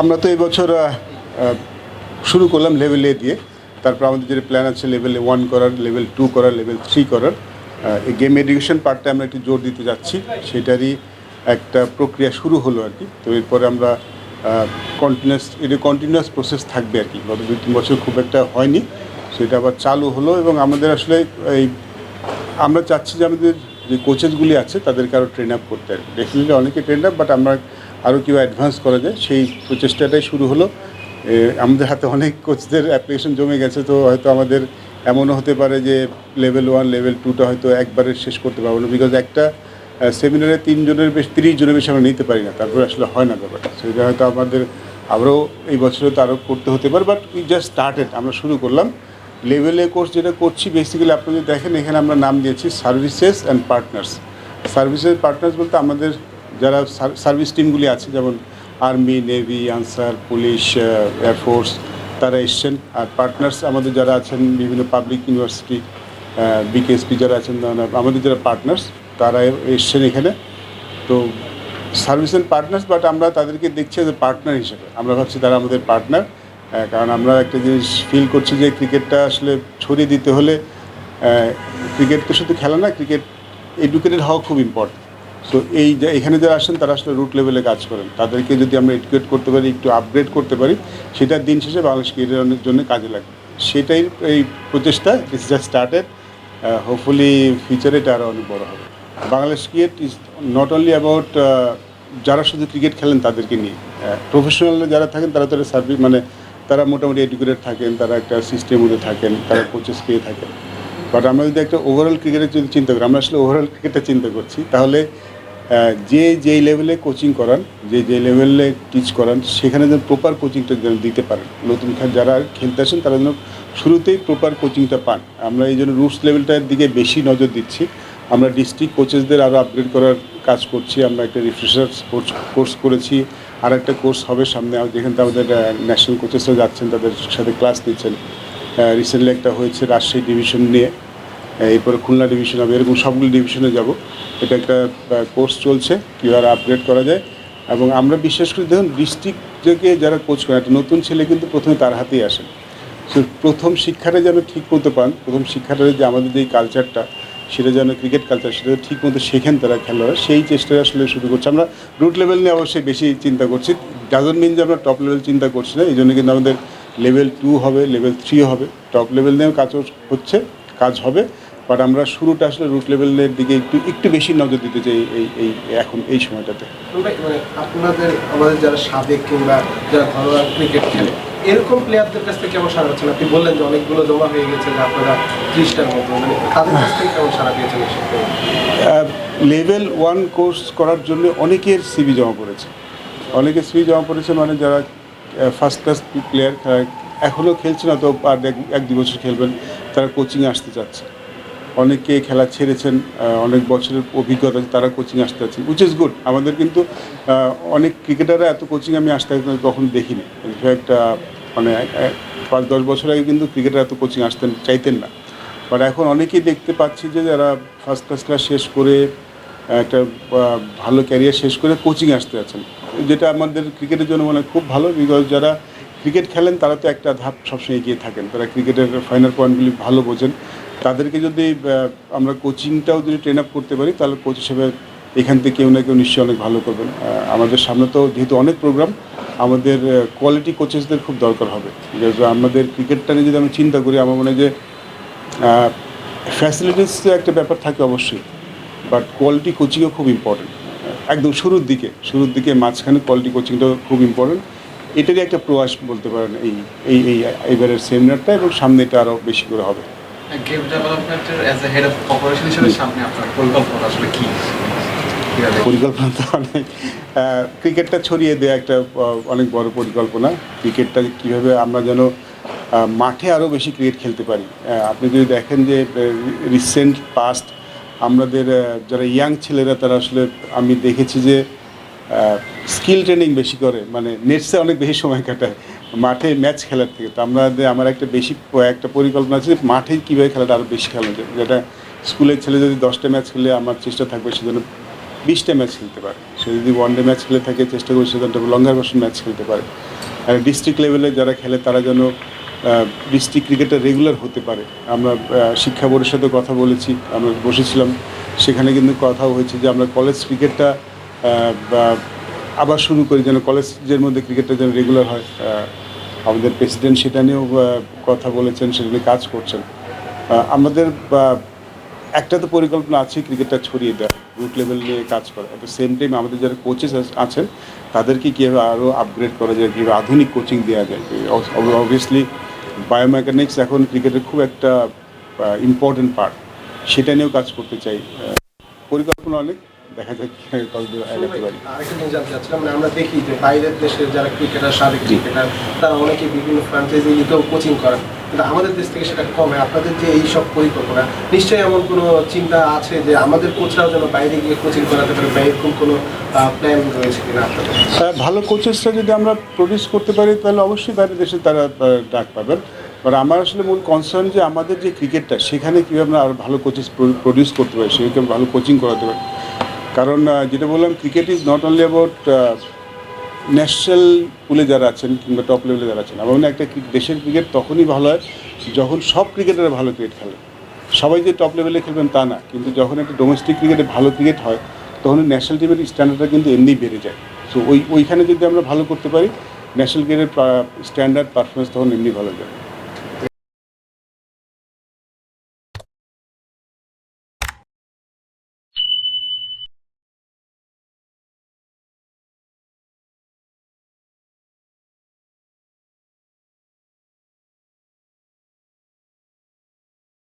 আমরা তো এবছর শুরু করলাম লেভেল এ দিয়ে। তারপর আমাদের যেটা প্ল্যান আছে লেভেল ওয়ান করার লেভেল টু করার লেভেল থ্রি করার। এই গেম এডুকেশন পার্টটা আমরা একটু জোর দিতে যাচ্ছি। সেটারই একটা প্রক্রিয়া শুরু হলো আর কি। তো এরপরে আমরা কন্টিনিউয়াস এটা কন্টিনিউয়াস প্রসেস থাকবে আর কি। গত দুই, তিন বছর খুব একটা হয়নি। সেটা আবার চালু হলো এবং আমাদের আসলে এই, আমরা চাচ্ছি যে আমাদের যে কোচেসগুলি আছে, তাদেরকে আরও ট্রেন আপ করতে আর কি। ডেফিনেটলি অনেকে ট্রেন আপ বাট আমরা আরও কেউ অ্যাডভান্স করা যায় সেই প্রচেষ্টাটাই শুরু হলো। আমাদের হাতে অনেক কোচদের অ্যাপ্লিকেশন জমে গেছে, তো হয়তো আমাদের এমনও হতে পারে যে লেভেল ওয়ান লেভেল টুটা হয়তো একবারে শেষ করতে পারব না। বিকজ একটা সেমিনারে তিনজনের বেশ, তিরিশ জনের বেশি আমরা নিতে পারি না, তারপরে আসলে হয় না ব্যাপারটা। সেটা হয়তো আমাদের আবারও এই বছরে তো আরও করতে হতে পারে বাট উই জাস্ট স্টার্টেড আমরা শুরু করলাম। লেভেলে কোর্স যেটা করছি বেসিক্যালি আপনি যদি দেখেন, এখানে আমরা নাম দিয়েছি services and partners services partners বলতে আমাদের যারা সার্ভিস টিমগুলি আছে, যেমন army, navy, Ansar, police air force তারা এসছেন। আর পার্টনার্স আমাদের যারা আছেন, বিভিন্ন পাবলিক ইউনিভার্সিটি বিকেএসপি যারা আছেন আমাদের যারা পার্টনার্স, তারা এসছেন এখানে। তো সার্ভিস অ্যান্ড পার্টনার্স, বাট আমরা তাদেরকে দেখছি যে পার্টনার হিসেবে। আমরা ভাবছি তারা আমাদের পার্টনার কারণ আমরা একটা জিনিস ফিল করছি যে ক্রিকেটটা আসলে ছড়িয়ে দিতে হলে ক্রিকেট তো শুধু খেলা না, ক্রিকেট এডুকেটেড হওয়া খুব ইম্পর্টেন্ট সো এই যে এখানে যারা আসেন, তারা আসলে রুট লেভেলে কাজ করেন। তাদেরকে যদি আমরা এডুকেট করতে পারি, একটু আপগ্রেড করতে পারি সেটার দিন শেষে বাংলাদেশ ক্রিকেটের জন্য কাজে লাগবে। সেটাই এই প্রচেষ্টা ইটস জাস্ট স্টার্টেড হোপফুলি ফিউচারে এটা আরও অনেক বড় হবে। Bangladesh cricket is not only about যারা শুধু ক্রিকেট খেলেন তাদেরকে নিয়ে। প্রফেশনাল যারা থাকেন, তারা তারা সার্ভিস মানে তারা মোটামুটি এডুকেটেড থাকেন, তারা একটা সিস্টেমের মধ্যে থাকেন, তারা কোচেস পেয়ে থাকেন। বাট আমরা যদি একটা ওভারঅল ক্রিকেটের যদি চিন্তা করি, আমরা আসলে ওভারঅল ক্রিকেটটা চিন্তা করছি, তাহলে যে যেই লেভেলে কোচিং করান, যে যে লেভেলে টিচ করান, সেখানে যেন প্রপার কোচিংটা যেন দিতে পারেন। নতুন যারা খেলতে আসেন, তারা যেন শুরুতেই প্রপার কোচিংটা পান। আমরা এই জন্য রুটস লেভেলটার দিকে বেশি নজর দিচ্ছি। আমরা ডিস্ট্রিক্ট কোচেসদের আরও আপগ্রেড করার কাজ করছি। আমরা একটা রিফ্রেশার কোর্স কোর্স করেছি। আর একটা কোর্স হবে সামনে। যেখানে আমাদের ন্যাশনাল কোচেসরা যাচ্ছেন, তাদের সাথে ক্লাস নিচ্ছেন। রিসেন্টলি একটা হয়েছে রাজশাহী ডিভিশন নিয়ে। এরপরে খুলনা ডিভিশন হবে, এরকম সবগুলো ডিভিশনে যাব। এটা একটা কোর্স চলছে, কীভাবে আপগ্রেড করা যায়। এবং আমরা বিশ্বাস করি, দেখুন ডিস্ট্রিক্ট থেকে যারা কোচ করেন একটা নতুন ছেলে কিন্তু প্রথমে তার হাতেই আসেন প্রথম শিক্ষাটা যেন ঠিক মতো পান, প্রথম শিক্ষাটা যে আমাদের যে কালচারটা সেটা যেন ক্রিকেট কালচার সেটা ঠিক মতো শেখেন তারা খেলোয়াড়, সেই চেষ্টায় আসলে শুরু করছে। আমরা রুট লেভেল নিয়ে অবশ্যই বেশি চিন্তা করছি। ডাজন মিন যে আমরা টপ লেভেল চিন্তা করছি না এই জন্য কিন্তু আমাদের লেভেল টু হবে লেভেল থ্রি হবে। টপ লেভেল নিয়েও কাজ হচ্ছে, কাজ হবে। বাট আমরা শুরুটা আসলে রুট লেভেলের দিকে একটু একটু বেশি নজর দিতে চাই এই এই এখন এই সময়টাতে। মানে আপনাদের আমাদের যারা সাবেক কিংবা যারা ঘরোয়া ক্রিকেট খেলে এরকম প্লেয়ারদের কাছ থেকে কেমন সারা পাচ্ছেন আপনি বললেন যে অনেকগুলো জমা হয়ে গেছে যে আপনারা ত্রিশটার মতো মানে তাদের কাছ থেকে কেমন সারা পেয়েছেন লেভেল ওয়ান কোর্স করার জন্য অনেকের সিবি জমা পড়েছে। অনেকের সিবি জমা পড়েছে মানে যারা ফার্স্ট ক্লাস প্লেয়ার এখনও খেলছে না তো আর এক- এক দু বছর খেলবেন তারা কোচিংয়ে আসতে চাচ্ছে। অনেকে খেলা ছেড়েছেন অনেক বছরের অভিজ্ঞতা তারা কোচিং আসতে চাচ্ছেন উইচ ইজ গুড আমাদের কিন্তু অনেক ক্রিকেটাররা এত কোচিং আমি আসতে কখনো দেখিনি। ইনফ্যাক্ট মানে পাঁচ, দশ বছর আগে কিন্তু ক্রিকেটার এত কোচিং আসতেন, চাইতেন না। বাট এখন অনেকেই দেখতে পাচ্ছি যে, যারা ফার্স্ট ক্লাস ক্লাস শেষ করে একটা ভালো ক্যারিয়ার শেষ করে কোচিং আসতে আছেন যেটা আমাদের ক্রিকেটের জন্য মানে খুব ভালো বিকজ যারা ক্রিকেট খেলেন, তারা তো একটা ধাপ সবসময় এগিয়ে থাকেন। তারা ক্রিকেটের ফাইনাল পয়েন্টগুলি ভালো বোঝেন। তাদেরকে যদি আমরা কোচিংটাও যদি ট্রেন আপ করতে পারি, তাহলে কোচ হিসেবে এখান থেকে কেউ না কেউ নিশ্চয়ই অনেক ভালো করবেন। আমাদের সামনে তো যেহেতু অনেক প্রোগ্রাম আমাদের কোয়ালিটি কোচেসদের খুব দরকার হবে। আমাদের ক্রিকেটটা নিয়ে যদি আমি চিন্তা করি, আমার মনে হয় যে ফ্যাসিলিটিস একটা ব্যাপার থাকে অবশ্যই বাট কোয়ালিটি কোচিংও খুব ইম্পর্টেন্ট একদম শুরুর দিকে শুরুর দিকে মাঝখানে কোয়ালিটি কোচিংটাও খুব ইম্পর্টেন্ট এটারই একটা প্রয়াস বলতে পারেন এই এই এই এবারের সেমিনারটা এবং সামনে এটা আরও বেশি করে হবে। গেম ডেভেলপমেন্টের as a head of operation হিসেবে সামনে আপনার পরিকল্পনা আসলে পরিকল্পনা তো অনেক ক্রিকেটটা ছড়িয়ে দেওয়া একটা অনেক বড় পরিকল্পনা। ক্রিকেটটা কীভাবে আমরা যেন মাঠে আরও বেশি ক্রিকেট খেলতে পারি। আপনি যদি দেখেন যে রিসেন্ট পাস্ট আমাদের যারা ইয়াং ছেলেরা, তারা আসলে আমি দেখেছি যে স্কিল ট্রেনিং বেশি করে। মানে নেটসে অনেক বেশি সময় কাটায়। মাঠে ম্যাচ খেলার থেকে। তো আমরা আমার একটা বেশি একটা পরিকল্পনা আছে মাঠে কীভাবে খেলাটা আরও বেশি খেলা যায়। যেটা স্কুলের ছেলে যদি দশটা ম্যাচ খেলে আমার চেষ্টা থাকবে সেজন্য বিশটা ম্যাচ খেলতে পারে। সে যদি ওয়ান ডে ম্যাচ খেলে থাকে, চেষ্টা করি সে লঙ্গার ভার্সন ম্যাচ খেলতে পারে। আর ডিস্ট্রিক্ট লেভেলে যারা খেলে, তারা যেন ডিস্ট্রিক্ট ক্রিকেটে রেগুলার হতে পারে। আমরা শিক্ষা বোর্ডের সাথে কথা বলেছি, আমরা বসেছিলাম। সেখানে কিন্তু কথাও হয়েছে যে আমরা কলেজ ক্রিকেটটা আবার শুরু করি যেন কলেজের মধ্যে ক্রিকেটটা যেন রেগুলার হয়। আমাদের প্রেসিডেন্ট সেটা নিয়েও কথা বলেছেন, সেটা নিয়ে কাজ করছেন। আমাদের একটা তো পরিকল্পনা আছে ক্রিকেটটা ছড়িয়ে দেওয়া রুট লেভেল নিয়ে কাজ করা। অ্যাট দ্য সেম টাইম আমাদের যারা কোচেস আছেন, তাদেরকে কীভাবে আরও আপগ্রেড করা যায়, কীভাবে আধুনিক কোচিং দেওয়া যায় অবভিয়াসলি বায়োমেকানিক্স এখন ক্রিকেটের খুব একটা ইম্পর্টেন্ট পার্ট সেটা নিয়েও কাজ করতে চাই। পরিকল্পনা অনেক। দেখা যাক কতদূর এগাতে পারি। আরেকটা জিনিস জানতে চাচ্ছিলাম মানে আমরা দেখি যে বাইরের দেশের যারা ক্রিকেটার সাবেক ক্রিকেটার তারা অনেকে বিভিন্ন ফ্রাঞ্চাইজি নিতেও কোচিং করেন। কিন্তু আমাদের দেশ থেকে সেটা কমে। আপনাদের যে এই সব পরিকল্পনা নিশ্চয়ই এমন কোনো চিন্তা আছে যে আমাদের কোচরাও যেন বাইরে গিয়ে কোচিং করাতে পারে বা এরকম কোনো প্ল্যান রয়েছে কিনা আপনাদের? হ্যাঁ, ভালো কোচেসরা যদি আমরা প্রডিউস করতে পারি তাহলে অবশ্যই বাইরের দেশে তারা ডাক পাবেন। বাট আমার আসলে মূল কনসার্ন যে আমাদের যে ক্রিকেটটা সেখানে কীভাবে আমরা আরও ভালো কোচেস প্রডিউস করতে পারি সেখানে ভালো কোচিং করাতে পারি। কারণ যেটা বললাম cricket is not only about national পুলে যারা আছেন কিংবা টপ লেভেলে যারা আছেন, আমার মনে একটা দেশের ক্রিকেট তখনই ভালো হয় যখন সব ক্রিকেটাররা ভালো ক্রিকেট খেলে। সবাই যে টপ লেভেলে খেলবেন তা না, কিন্তু যখন একটা ডোমেস্টিক ক্রিকেটে ভালো ক্রিকেট হয়, তখন ন্যাশনাল টিমের স্ট্যান্ডার্ডটা কিন্তু এমনি বেড়ে যায়। সো ওই, ওইখানে যদি আমরা ভালো করতে পারি ন্যাশনাল ক্রিকেটের স্ট্যান্ডার্ড পারফরমেন্স তখন এমনি ভালো যাবে।